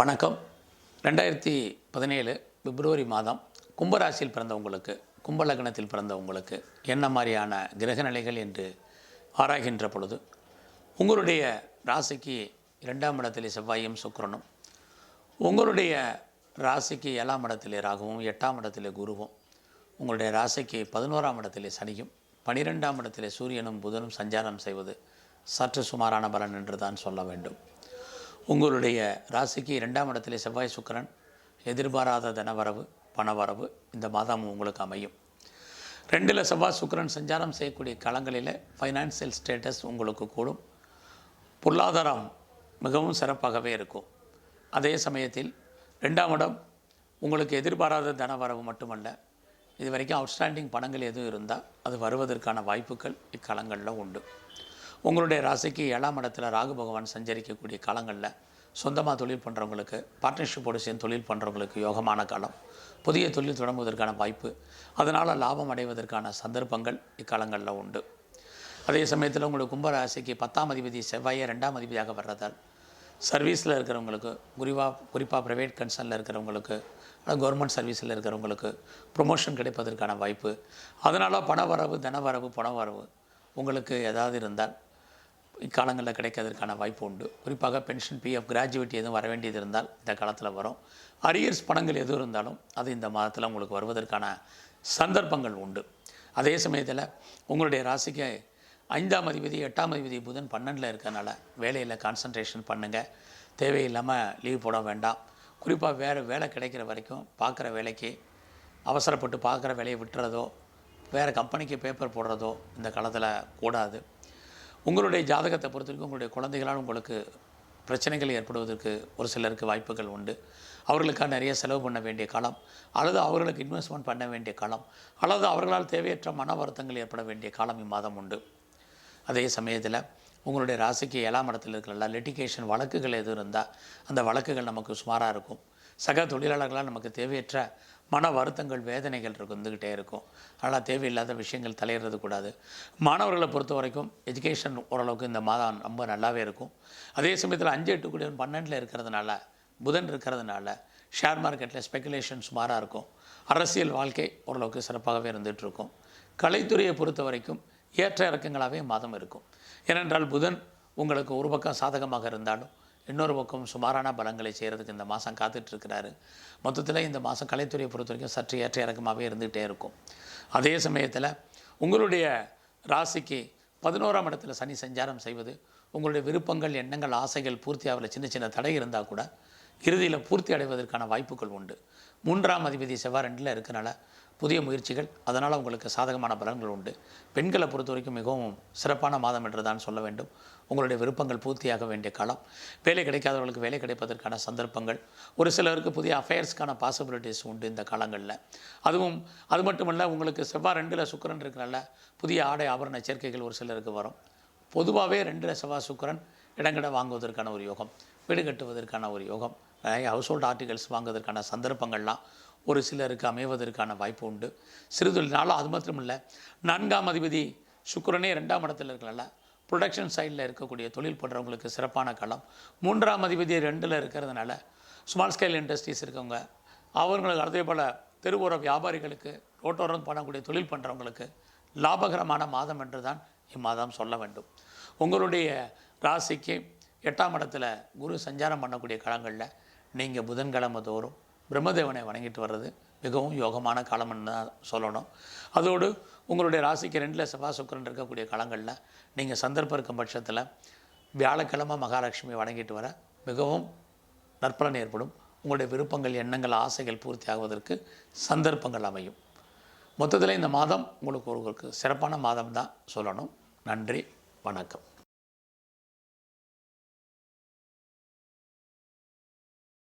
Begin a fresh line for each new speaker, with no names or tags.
வணக்கம். ரெண்டாயிரத்தி பதினேழு பிப்ரவரி மாதம் கும்பராசியில் பிறந்தவங்களுக்கு கும்பலக்னத்தில் பிறந்தவங்களுக்கு என்ன மாதிரியான கிரக நிலைகள் என்று ஆராய்கின்ற பொழுது உங்களுடைய ராசிக்கு இரண்டாம் இடத்திலே செவ்வாயும் சுக்கரனும் உங்களுடைய ராசிக்கு ஏழாம் இடத்திலே ராகுவும் எட்டாம் இடத்திலே குருவும் உங்களுடைய ராசிக்கு பதினோராம் இடத்திலே சனியும் பனிரெண்டாம் இடத்திலே சூரியனும் புதனும் சஞ்சாரம் செய்வது சற்று சுமாரான பலன் என்று தான் சொல்ல வேண்டும். உங்களுடைய ராசிக்கு இரண்டாம் இடத்துல செவ்வாய் சுக்கரன் எதிர்பாராத தனவரவு பணவரவு இந்த மாதம் உங்களுக்கு அமையும். ரெண்டில் செவ்வாய் சுக்கரன் சஞ்சாரம் செய்யக்கூடிய களங்களில் ஃபைனான்சியல் ஸ்டேட்டஸ் உங்களுக்கு கூடும். பொருளாதாரம் மிகவும் சிறப்பாகவே இருக்கும். அதே சமயத்தில் ரெண்டாம் இடம் உங்களுக்கு எதிர்பாராத தனவரவு மட்டுமல்ல இது வரைக்கும் அவுட்ஸ்டாண்டிங் பணங்கள் எதுவும் இருந்தால் அது வருவதற்கான வாய்ப்புகள் இக்காலங்களில் உண்டு. உங்களுடைய ராசிக்கு ஏழாம் இடத்துல ராகு பகவான் சஞ்சரிக்கக்கூடிய காலங்களில் சொந்தமாக தொழில் பண்ணுறவங்களுக்கு பார்ட்னர்ஷிப்போடு சேர்ந்து தொழில் பண்ணுறவங்களுக்கு யோகமான காலம். புதிய தொழில் தொடங்குவதற்கான வாய்ப்பு. அதனால் லாபம் அடைவதற்கான சந்தர்ப்பங்கள் இக்காலங்களில் உண்டு. அதே சமயத்தில் உங்களுக்கு கும்பராசிக்கு பத்தாம் அதிபதி செவ்வாயை ரெண்டாம் அதிபதியாக வர்றதால் சர்வீஸில் இருக்கிறவங்களுக்கு குறிவாக குறிப்பாக ப்ரைவேட் கன்சர்னில் இருக்கிறவங்களுக்கு கவர்மெண்ட் சர்வீஸில் இருக்கிறவங்களுக்கு ப்ரொமோஷன் கிடைப்பதற்கான வாய்ப்பு. அதனால் பண வரவு தனவரவு பணவரவு உங்களுக்கு ஏதாவது இருந்தால் இக்காலங்களில் கிடைக்கிறதுக்கான வாய்ப்பு உண்டு. குறிப்பாக பென்ஷன் பிஎஃப் கிராஜுவேட் எதுவும் வர வேண்டியது இருந்தால் இந்த காலத்தில் வரும். அரியர்ஸ் பணங்கள் எதுவும் இருந்தாலும் அது இந்த மாதத்தில் உங்களுக்கு வருவதற்கான சந்தர்ப்பங்கள் உண்டு. அதே சமயத்தில் உங்களுடைய ராசிக்கு ஐந்தாம் அதிபதி எட்டாம் அதிபதி புதன் பன்னெண்டில் இருக்கிறனால வேலையில் கான்சன்ட்ரேஷன் பண்ணுங்கள் தேவையில்லாமல் லீவ் போட வேண்டாம். குறிப்பாக வேறு வேலை கிடைக்கிற வரைக்கும் பார்க்குற வேலைக்கு அவசரப்பட்டு பார்க்குற வேலையை விட்டுறதோ வேறு கம்பெனிக்கு பேப்பர் போடுறதோ இந்த காலத்தில் கூடாது. உங்களுடைய ஜாதகத்தை பொறுத்த வரைக்கும் உங்களுடைய குழந்தைகளால் உங்களுக்கு பிரச்சனைகள் ஏற்படுவதற்கு ஒரு சிலருக்கு வாய்ப்புகள் உண்டு. அவர்களுக்காக நிறைய செலவு பண்ண வேண்டிய காலம் அல்லது அவர்களுக்கு இன்வெஸ்ட்மெண்ட் பண்ண வேண்டிய காலம் அல்லது அவர்களால் தேவையற்ற மன வருத்தங்கள் ஏற்பட வேண்டிய காலம் இம்மாதம் உண்டு. அதே சமயத்தில் உங்களுடைய ராசிக்கு ஏழாம் இடத்தில் இருக்கிற லிட்டிகேஷன் வழக்குகள் எதுவும் இருந்தால் அந்த வழக்குகள் நமக்கு சுமாராக இருக்கும். சக தொழிலாளர்களால் நமக்கு தேவையற்ற மன வருத்தங்கள் வேதனைகள் இருக்கும் இருந்துக்கிட்டே இருக்கும். அதனால் தேவையில்லாத விஷயங்கள் தலையிடுறது கூடாது. மாணவர்களை பொறுத்த வரைக்கும் எஜுகேஷன் ஓரளவுக்கு இந்த மாதம் ரொம்ப நல்லாவே இருக்கும். அதே சமயத்தில் அஞ்சு எட்டு கூடிய பன்னெண்டில் இருக்கிறதுனால புதன் இருக்கிறதுனால ஷேர் மார்க்கெட்டில் ஸ்பெகுலேஷன் சுமாராக இருக்கும். அரசியல் வாழ்க்கை ஓரளவுக்கு சிறப்பாகவே இருந்துகிட்ருக்கும் கலைத்துறையை பொறுத்த வரைக்கும் ஏற்ற இறக்கங்களாகவே மாதம் இருக்கும். ஏனென்றால் புதன் உங்களுக்கு ஒரு பக்கம் சாதகமாக இருந்தாலும் இன்னொரு பக்கம் சுமாரான பலங்களை செய்கிறதுக்கு இந்த மாதம் காத்துட்ருக்கிறாரு. மொத்தத்தில் இந்த மாதம் கலைத்துறையை பொறுத்த வரைக்கும் சற்று ஏற்ற இறக்கமாகவே இருந்துகிட்டே இருக்கும். அதே சமயத்தில் உங்களுடைய ராசிக்கு பதினோராம் இடத்துல சனி சஞ்சாரம் செய்வது உங்களுடைய விருப்பங்கள் எண்ணங்கள் ஆசைகள் பூர்த்தி ஆகல சின்ன சின்ன தடை இருந்தால் கூட இறுதியில் பூர்த்தி அடைவதற்கான வாய்ப்புகள் உண்டு. மூன்றாம் அதிபதி செவ்வாய் ரெண்டில் இருக்கனால புதிய முயற்சிகள் அதனால் உங்களுக்கு சாதகமான பலன்கள் உண்டு. பெண்களை பொறுத்த வரைக்கும் மிகவும் சிறப்பான மாதம் என்று தான் சொல்ல வேண்டும். உங்களுடைய விருப்பங்கள் பூர்த்தியாக வேண்டிய காலம். வேலை கிடைக்காதவர்களுக்கு வேலை கிடைப்பதற்கான சந்தர்ப்பங்கள். ஒரு சிலருக்கு புதிய அஃபேர்ஸ்க்கான பாசிபிலிட்டிஸ் உண்டு இந்த காலங்களில். அதுவும் அது மட்டுமல்ல உங்களுக்கு செவ்வாய் ரெண்டில் சுக்கரன் இருக்கிறனால புதிய ஆடை ஆபரண சேர்க்கைகள் ஒரு சிலருக்கு வரும். பொதுவாகவே ரெண்டு செவ்வாய் சுக்கரன் இடங்கடை வாங்குவதற்கான ஒரு யோகம் வீடு கட்டுவதற்கான ஒரு யோகம் நிறைய ஹவுஸ் ஹோல்டு ஆர்டிகல்ஸ் வாங்குவதற்கான சந்தர்ப்பங்கள்லாம் ஒரு சிலருக்கு அமைவதற்கான வாய்ப்பு உண்டு. சிறுதொழில்னாலும் அது மட்டும் இல்லை நான்காம் அதிபதி சுக்கரனே ரெண்டாம் இடத்துல இருக்கலாம்ல. ப்ரொடக்ஷன் சைடில் இருக்கக்கூடிய தொழில் பண்ணுறவங்களுக்கு சிறப்பான காலம் மூன்றாம் அதிபதி ரெண்டில் இருக்கிறதுனால ஸ்மால் ஸ்கேல் இண்டஸ்ட்ரீஸ் இருக்கவங்க அவங்களுக்கு அதே போல் தெருவோர வியாபாரிகளுக்கு ரோட்டோரம் பண்ணக்கூடிய தொழில் பண்ணுறவங்களுக்கு லாபகரமான மாதம் என்று தான் இம்மாதம் சொல்ல வேண்டும். உங்களுடைய ராசிக்கு எட்டாம் இடத்துல குரு சஞ்சாரம் பண்ணக்கூடிய காலங்களில் நீங்கள் புதன்கிழமை தோறும் பிரம்மதேவனை வணங்கிட்டு வர்றது மிகவும் யோகமான காலம்னு தான் சொல்லணும். அதோடு உங்களுடைய ராசிக்கு ரெண்டில் செவ்வாய் சுக்கரன் இருக்கக்கூடிய காலங்களில் நீங்கள் சந்தர்ப்பம் இருக்கும் பட்சத்தில் வியாழக்கிழமை மகாலட்சுமி வணங்கிட்டு வர மிகவும் நற்பலன் ஏற்படும். உங்களுடைய விருப்பங்கள் எண்ணங்கள் ஆசைகள் பூர்த்தி ஆகுவதற்கு சந்தர்ப்பங்கள் அமையும். மொத்தத்தில் இந்த மாதம் உங்களுக்கு ஒரு சிறப்பான மாதம் தான் சொல்லணும். நன்றி வணக்கம்.